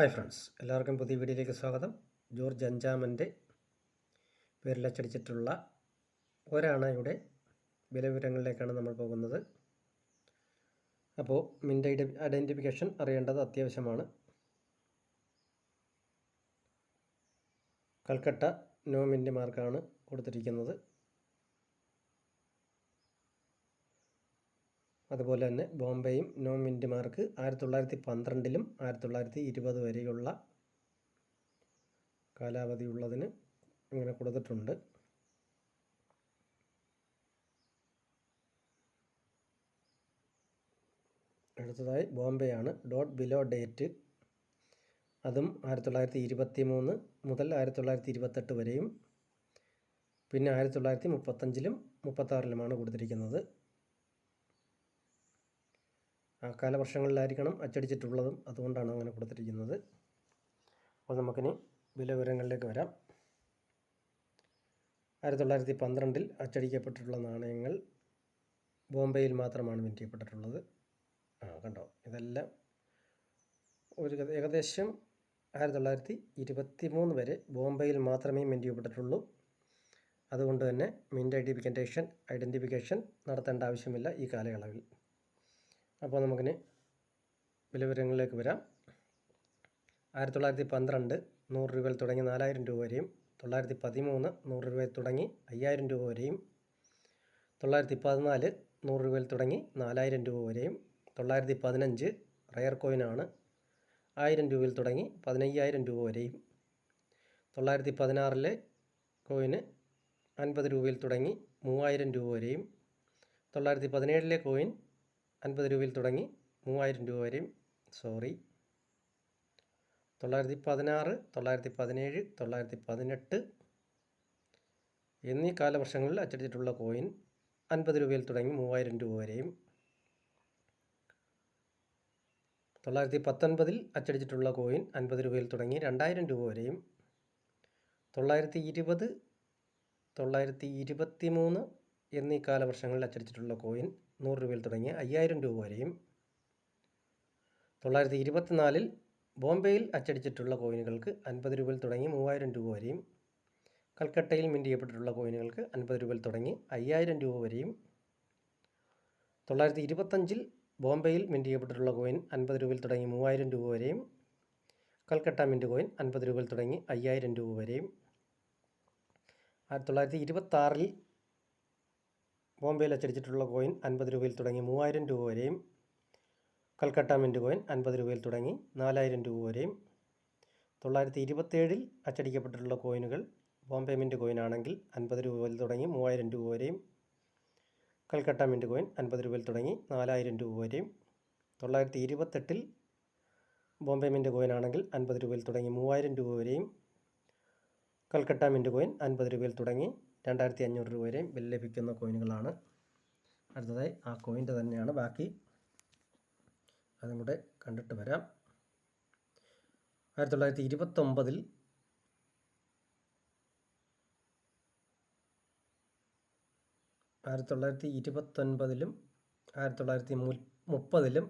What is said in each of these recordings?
Hi friends എല്ലാവർക്കും പുതിയ വീഡിയോയിലേക്ക് സ്വാഗതം. ജോർജ് അഞ്ചാമന്റെ പേരിലച്ചടിച്ചിട്ടുള്ള ഒരണയുടെ വിലവിവരങ്ങളിലേക്കാണ് നമ്മൾ പോകുന്നത്. അപ്പോൾ മിന്റ് ഐഡ ഐഡന്റിഫിക്കേഷൻ അറിയേണ്ടത് അത്യാവശ്യമാണ്. കൽക്കട്ട നോ മിന്റ് മാർക്കാണ് കൊടുത്തിരിക്കുന്നത്. അതുപോലെ തന്നെ ബോംബെയും നോൺ മിന്റുമാർക്ക് ആയിരത്തി തൊള്ളായിരത്തി പന്ത്രണ്ടിലും ആയിരത്തി തൊള്ളായിരത്തി ഇരുപത് വരെയുള്ള കാലാവധി ഉള്ളതിന് ഇങ്ങനെ കൊടുത്തിട്ടുണ്ട്. അടുത്തതായി ബോംബെയാണ് ഡോട്ട് ബിലോ ഡേറ്റ്. അതും ആയിരത്തി തൊള്ളായിരത്തി ഇരുപത്തി മൂന്ന് മുതൽ ആയിരത്തി തൊള്ളായിരത്തി ഇരുപത്തെട്ട് വരെയും പിന്നെ ആയിരത്തി തൊള്ളായിരത്തി മുപ്പത്തഞ്ചിലും മുപ്പത്താറിലുമാണ് കൊടുത്തിരിക്കുന്നത്. കാലവർഷങ്ങളിലായിരിക്കണം അച്ചടിച്ചിട്ടുള്ളതും അതുകൊണ്ടാണ് അങ്ങനെ കൊടുത്തിരിക്കുന്നത്. അപ്പോൾ നമുക്കിനി വില വിവരങ്ങളിലേക്ക് വരാം. ആയിരത്തി തൊള്ളായിരത്തി പന്ത്രണ്ടിൽ അച്ചടിക്കപ്പെട്ടിട്ടുള്ള നാണയങ്ങൾ ബോംബെയിൽ മാത്രമാണ് മിന്റ് ചെയ്യപ്പെട്ടിട്ടുള്ളത് ആ കണ്ടോ? ഇതെല്ലാം ഒരു ഏകദേശം ആയിരത്തി തൊള്ളായിരത്തി ഇരുപത്തി മൂന്ന് വരെ ബോംബെയിൽ മാത്രമേ മിന്റ് ചെയ്യപ്പെട്ടിട്ടുള്ളൂ അതുകൊണ്ട് തന്നെ മിന്റ് ഐഡന്റിഫിക്കേഷൻ ഐഡന്റിഫിക്കേഷൻ നടത്തേണ്ട ആവശ്യമില്ല ഈ കാലയളവിൽ. അപ്പോൾ നമുക്കിനി വിലവിവരങ്ങളിലേക്ക് വരാം. ആയിരത്തി തൊള്ളായിരത്തി പന്ത്രണ്ട് നൂറ് രൂപയിൽ തുടങ്ങി നാലായിരം രൂപ വരെയും തൊള്ളായിരത്തി പതിമൂന്ന് നൂറ് രൂപയിൽ തുടങ്ങി അയ്യായിരം രൂപ വരെയും തൊള്ളായിരത്തി പതിനാല് നൂറ് രൂപയിൽ തുടങ്ങി നാലായിരം രൂപ വരെയും തൊള്ളായിരത്തി പതിനഞ്ച് റയർ കോയിനാണ് ആയിരം രൂപയിൽ തുടങ്ങി പതിനയ്യായിരം രൂപ വരെയും തൊള്ളായിരത്തി പതിനാറിലെ കോയിന് അൻപത് രൂപയിൽ തുടങ്ങി മൂവായിരം രൂപ വരെയും തൊള്ളായിരത്തി പതിനേഴിലെ കോയിൻ അൻപത് രൂപയിൽ തുടങ്ങി മൂവായിരം രൂപ വരെയും. സോറി തൊള്ളായിരത്തി പതിനാറ് തൊള്ളായിരത്തി പതിനേഴ് തൊള്ളായിരത്തി പതിനെട്ട് എന്നീ കാലവർഷങ്ങളിൽ അച്ചടിച്ചിട്ടുള്ള കോയിൻ അൻപത് രൂപയിൽ തുടങ്ങി മൂവായിരം രൂപ വരെയും. തൊള്ളായിരത്തി പത്തൊൻപതിൽ അച്ചടിച്ചിട്ടുള്ള കോയിൻ അൻപത് രൂപയിൽ തുടങ്ങി രണ്ടായിരം രൂപ വരെയും. തൊള്ളായിരത്തി ഇരുപത് തൊള്ളായിരത്തി ഇരുപത്തി മൂന്ന് എന്നീ കാലവർഷങ്ങളിൽ അച്ചടിച്ചിട്ടുള്ള കോയിൻ നൂറ് രൂപയിൽ തുടങ്ങി അയ്യായിരം രൂപ വരെയും തൊള്ളായിരത്തി ഇരുപത്തിനാലിൽ ബോംബെയിൽ അച്ചടിച്ചിട്ടുള്ള കോയിനുകൾക്ക് അൻപത് രൂപയിൽ തുടങ്ങി മൂവായിരം രൂപ വരെയും കൽക്കട്ടയിൽ മിന്റ് ചെയ്യപ്പെട്ടിട്ടുള്ള കോയിനുകൾക്ക് അൻപത് രൂപയിൽ തുടങ്ങി അയ്യായിരം രൂപ വരെയും തൊള്ളായിരത്തി ഇരുപത്തഞ്ചിൽ ബോംബെയിൽ മിന്റ് ചെയ്യപ്പെട്ടിട്ടുള്ള കോയിൻ അൻപത് രൂപയിൽ തുടങ്ങി മൂവായിരം രൂപ വരെയും കൽക്കട്ട മിന്റ് കോയിൻ അൻപത് രൂപയിൽ തുടങ്ങി അയ്യായിരം രൂപ വരെയും. ആയിരത്തി തൊള്ളായിരത്തി ഇരുപത്താറിൽ ബോംബെയിൽ അച്ചടിച്ചിട്ടുള്ള കോയിൻ അൻപത് രൂപയിൽ തുടങ്ങി മൂവായിരം രൂപ വരെയും. കൽക്കട്ട മിന്റ് കോയിൻ അൻപത് രൂപയിൽ തുടങ്ങി നാലായിരം രൂപ വരെയും. തൊള്ളായിരത്തി ഇരുപത്തേഴിൽ അച്ചടിക്കപ്പെട്ടിട്ടുള്ള കോയിനുകൾ ബോംബെ മിന്റ് കോയിൻ ആണെങ്കിൽ അൻപത് രൂപയിൽ തുടങ്ങി മൂവായിരം രൂപ വരെയും. കൽക്കട്ട മിന്റ് കോയിൻ അൻപത് രൂപയിൽ തുടങ്ങി നാലായിരം രൂപ വരെയും. തൊള്ളായിരത്തി ഇരുപത്തെട്ടിൽ ബോംബെ മിന്റ് കോയിൻ ആണെങ്കിൽ അൻപത് രൂപയിൽ തുടങ്ങി മൂവായിരം രൂപ വരെയും. കൽക്കട്ട മിന്റ് കോയിൻ അൻപത് രൂപയിൽ തുടങ്ങി രണ്ടായിരത്തി അഞ്ഞൂറ് രൂപ വരെയും വില ലഭിക്കുന്ന കോയിനുകളാണ്. അടുത്തതായി ആ കോയിന്റെ തന്നെയാണ്. ബാക്കി അതും കൂടെ കണ്ടിട്ട് വരാം. ആയിരത്തി തൊള്ളായിരത്തി ഇരുപത്തൊമ്പതിൽ ആയിരത്തി തൊള്ളായിരത്തി ഇരുപത്തൊൻപതിലും ആയിരത്തി തൊള്ളായിരത്തി മുപ്പതിലും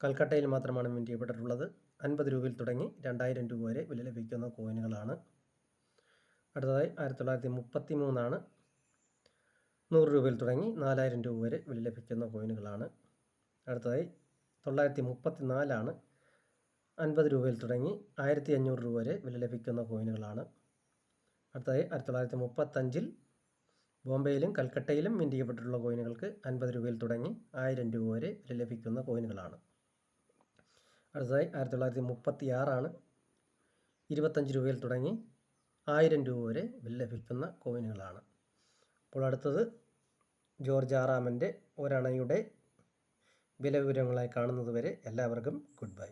കൽക്കട്ടയിൽ മാത്രമാണ് മിന്റ് ചെയ്യപ്പെട്ടിട്ടുള്ളത് അൻപത് രൂപയിൽ തുടങ്ങി രണ്ടായിരം രൂപ വരെ വില ലഭിക്കുന്ന കോയിനുകളാണ്. അടുത്തതായി ആയിരത്തി തൊള്ളായിരത്തി മുപ്പത്തി മൂന്നാണ് നൂറ് രൂപയിൽ തുടങ്ങി നാലായിരം രൂപ വരെ വില ലഭിക്കുന്ന കോയിനുകളാണ്. അടുത്തതായി തൊള്ളായിരത്തി മുപ്പത്തി നാലാണ് അൻപത് രൂപയിൽ തുടങ്ങി ആയിരത്തി അഞ്ഞൂറ് രൂപ വരെ വില ലഭിക്കുന്ന കോയിനുകളാണ്. അടുത്തതായി ആയിരത്തി തൊള്ളായിരത്തി മുപ്പത്തഞ്ചിൽ ബോംബെയിലും കൽക്കട്ടയിലും മിന്റ് ചെയ്യപ്പെട്ടിട്ടുള്ള കോയിനുകൾക്ക് അൻപത് രൂപയിൽ തുടങ്ങി ആയിരം രൂപ വരെ വില ലഭിക്കുന്ന കോയിനുകളാണ്. അടുത്തതായി ആയിരത്തി തൊള്ളായിരത്തി മുപ്പത്തി ആറാണ് ഇരുപത്തഞ്ച് രൂപയിൽ തുടങ്ങി ആയിരം രൂപ വരെ വില ലഭിക്കുന്ന കോയിനുകളാണ്. അപ്പോൾ അടുത്തത് ജോർജ് ആറാമന്റെ ഒരണയുടെ വില വിവരങ്ങളായി കാണുന്നത് വരെ എല്ലാവർക്കും ഗുഡ് ബൈ.